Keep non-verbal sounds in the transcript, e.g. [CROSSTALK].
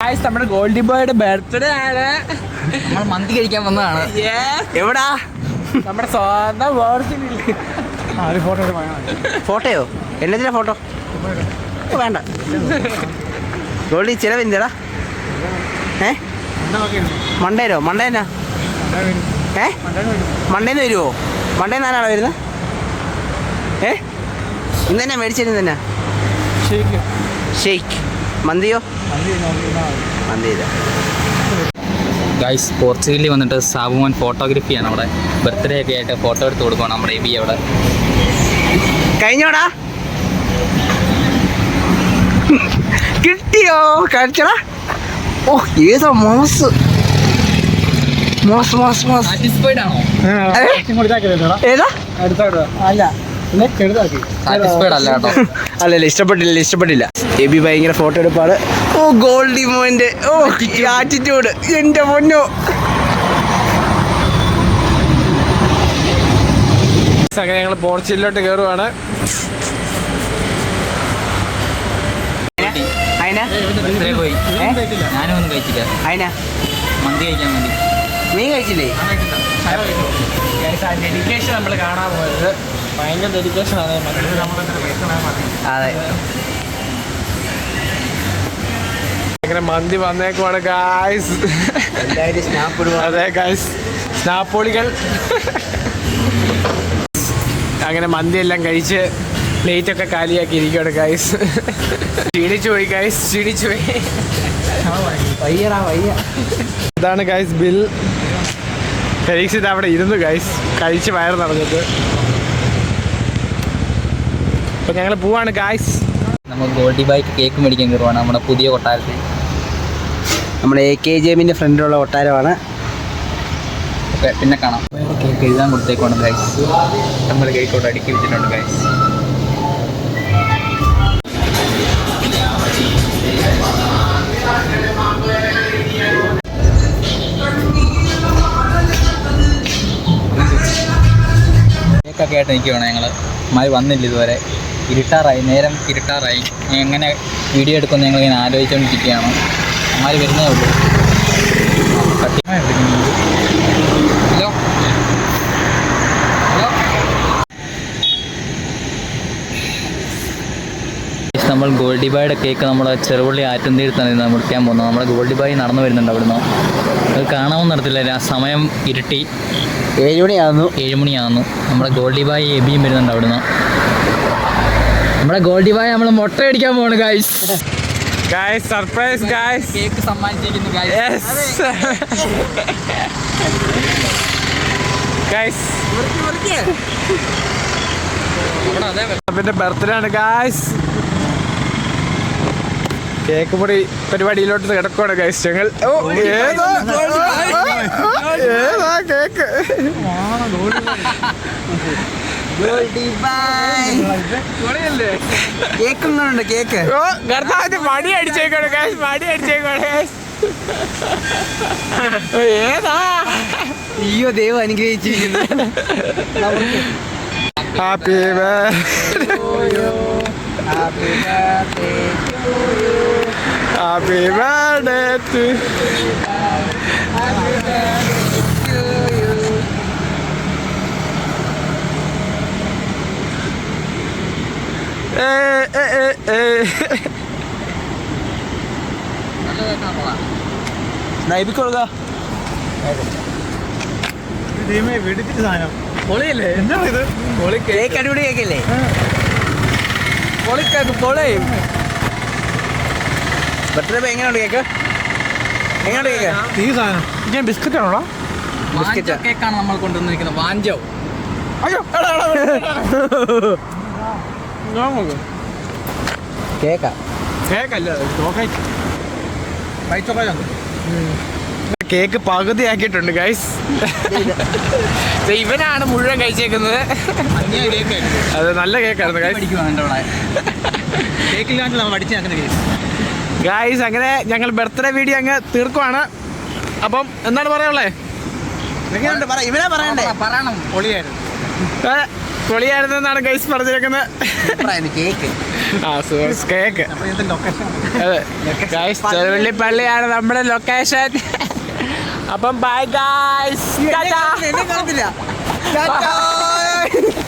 Guys നമ്മുടെ Goldy ബോയുടെ birthday ആണ്. നമ്മൾ മന്തി കഴിക്കാൻ വന്നതാണ്. എവിടാ? നമ്മുടെ സ്വന്തം ഫോട്ടോയോ? എന്നതിനാ ഫോട്ടോ? വേണ്ട. ഗോൾഡി ചിലവെന്താടാ ഏ? മണ്ടേനോ മണ്ടേനാ ഏ? മണ്ടേന്ന് വരുമോ മണ്ടേന്ന് ആരാണോ വരുന്നത് ഏ? ഇന്ന് തന്നെ മേടിച്ചിരുന്നു തന്നെ? ഷെയ്ക്ക് മന്തിയോ? മന്തി ഇതാ ഗൈസ് പോർച്ചുഗലിൽ വന്നിട്ട് സാബുമോൻ ഫോട്ടോഗ്രാഫിയാണ് അവിടെ. ബർത്ത്ഡേ ഒക്കെ ആയിട്ട് ഫോട്ടോ എടുത്ത് കൊടുക്കണം നമ്മുടെ എബി അവിടെ. കഴിഞ്ഞോടാ? കിട്ടിയോ? കഴിച്ചടാ ഓ ഏതോ മോസ്? മോസ് മോസ് മോസ്. സാറ്റിസ്ഫൈഡ് ആണോ? ഏതാ? അല്ല. സാറ്റിസ്ഫൈഡ് അല്ല കേട്ടോ. [LAUGHS] അല്ലല്ല ഇഷ്ടപ്പെട്ടില്ല ഇഷ്ടപ്പെട്ടില്ല. എബി ഭയങ്കര ഫോട്ടോ എടുപ്പാണ്. ഓ ഗോൾഡി മോന്റെ ഓ ആറ്റിറ്റ്യൂഡ് എന്റെ പൊന്നോ. അങ്ങനെ ഞങ്ങൾ പോർച്ചുഗലിലോട്ട് കയറുവാണ് അതിനാ ബർത്ത്ഡേ പോയി. ഞാനും ഒന്നും കഴിച്ചില്ല. അതിനാ മന്തി കഴിക്കാൻ വേണ്ടി. നീ കഴിച്ചില്ലേ? ഡെഡിക്കേഷൻ നമ്മൾ കാണാൻ പോയത് ഭയങ്കര ഡെഡിക്കേഷൻ ആണ് അതെ മന്തി വന്നേക്കുവാണ് ഗായ്സ് അതെ ഗായ്സ് സ്നാപ്പോളികൾ അങ്ങനെ മന്തി എല്ലാം കഴിച്ച് പ്ലേറ്റ് ഒക്കെ കാലിയാക്കി ഇരിക്കുകയാണ് ഗായ്സ് ക്ഷീണിച്ചു പോയി ഗായ്സ് ക്ഷീണിച്ചു പോയി. വയ്യടാ വയ്യ. ഇതാണ് ഗായ്സ് ബിൽ ഇത് അവിടെ ഇരുന്നു ഗൈസ് കഴിച്ച് വയർ നിറഞ്ഞിട്ട്. അപ്പൊ ഞങ്ങൾ പോവാണ് ഗൈസ് നമ്മൾ ഗോൾഡി ബൈക്ക് കേക്ക് മേടിക്കാൻ കയറുവാണ് നമ്മുടെ പുതിയ കൊട്ടാരത്തിൽ. നമ്മുടെ എ കെ ജി എമ്മിന്റെ ഫ്രണ്ടിലുള്ള കൊട്ടാരമാണ്. പിന്നെ കാണാം. കേക്ക് എഴുതാൻ കൊടുത്തേക്കാണ് ഗൈസ് നമ്മൾ കേക്ക് കൊണ്ട് അടുക്കി വെച്ചിട്ടുണ്ട് ഗൈസ് ആയിട്ട് നിൽക്കുകയാണ് ഞങ്ങൾ മഴ വന്നില്ല ഇതുവരെ. ഇരുട്ടാറായി നേരം ഇരുട്ടാറായി. എങ്ങനെ വീഡിയോ എടുക്കുമെന്ന് ഞങ്ങൾ ഇങ്ങനെ ആലോചിച്ചുകൊണ്ടിരിക്കുകയാണ് അമ്മാര് വരുന്നേ ഉള്ളൂ. ഹലോ? ഹലോ? നമ്മൾ ഗോൾഡി ബായുടെ കേക്ക് നമ്മുടെ ചെറുപള്ളി ആറ്റുന്തീരത്താണ് നമ്മൾ മുറിക്കാൻ പോകുന്നത്. നമ്മുടെ ഗോൾഡി ബായി നടന്നു വരുന്നുണ്ട് അവിടുന്ന്. അത് കാണാമെന്ന് നടത്തില്ല സമയം ഇരുട്ടി. ഏഴ് മണിയാകുന്നു ഏഴ് മണിയാകുന്നു നമ്മുടെ ഗോൾഡി ബായി എബിയും വരുന്നുണ്ട് അവിടുന്ന്. നമ്മുടെ ഗോൾഡി ബായി നമ്മൾ മുട്ട അടിക്കാൻ പോണ് guys guys surprise guys cake സമ്മാനിച്ചിരിക്കുന്നു guys guys പിന്നെ ബർത്ത്ഡേ ആണ് ഗായ്സ് കേക്ക് പൊടി പരിപാടിയിലോട്ട് കിടക്കുവാണ് ഗായ്സ് ഞങ്ങൾ ഓ ഏതാ? ഏതാ കേക്ക്? കേക്ക് ഉണ്ട് കേക്ക്. ഓ കർത്താവിന്റെ മടി അടിച്ചേക്കാണ് ഗായ്സ് മടി ഓ, ഏതാ? അയ്യോ ദൈവം അനുഗ്രഹിച്ചിരിക്കുന്നു. ഹാപ്പി ഹാപ്പി ബർത്ത്ഡേ ടു നയിപ്പിക്കൊള്ളുക പൊളിയല്ലേ? എന്താണ് ഇത്? പൊളി കേക്ക് അടിപൊളി കേക്കല്ലേ? പൊളിക്കാക്ക് പൊളി. ബർത്ത്ഡേ എങ്ങനെയുണ്ട് കേക്ക്? കേക്ക്? ഈ സാധനം. ഞാൻ ബിസ്ക്കറ്റ്. ആണോടാ ബിസ്ക്കറ്റ് കേക്കാണ് നമ്മൾ കൊണ്ടുവന്നിരിക്കുന്നത്. വാഞ്ചോ. അയ്യോ കേക്കാ. കേക്കല്ല ചോക്ലേറ്റ്. വൈറ്റ് ചോക്ലേറ്റ് കേക്ക് പകുതിയാക്കിയിട്ടുണ്ട് ഗൈസ് ഇവനാണ് മുഴുവൻ കഴിച്ചേക്കുന്നത്. അത് നല്ല കേക്കായിരുന്നു ഗൈസ് കേക്കില്ലാണ്ട് നമ്മൾ അടിച്ചു കേക്ക്. ഗൈസ് അങ്ങനെ ഞങ്ങൾ ബർത്ത്ഡേ വീഡിയോ അങ്ങ് തീർക്കുവാണ്. അപ്പം എന്താണ് പറയാനുള്ളത് ാണ് പറയണ്ടേ? പറയണം. ഗൈസ് പറഞ്ഞിരിക്കുന്നത്. കേക്ക് ആ സൂസ് കേക്ക് അപ്പോൾ ഇത് ലൊക്കേഷൻ അതെ. ഗൈസ് ചെറുവള്ളി പള്ളിയാണ് നമ്മുടെ ലൊക്കേഷൻ അപ്പം ബൈ ഗൈസ് കാണത്തില്ല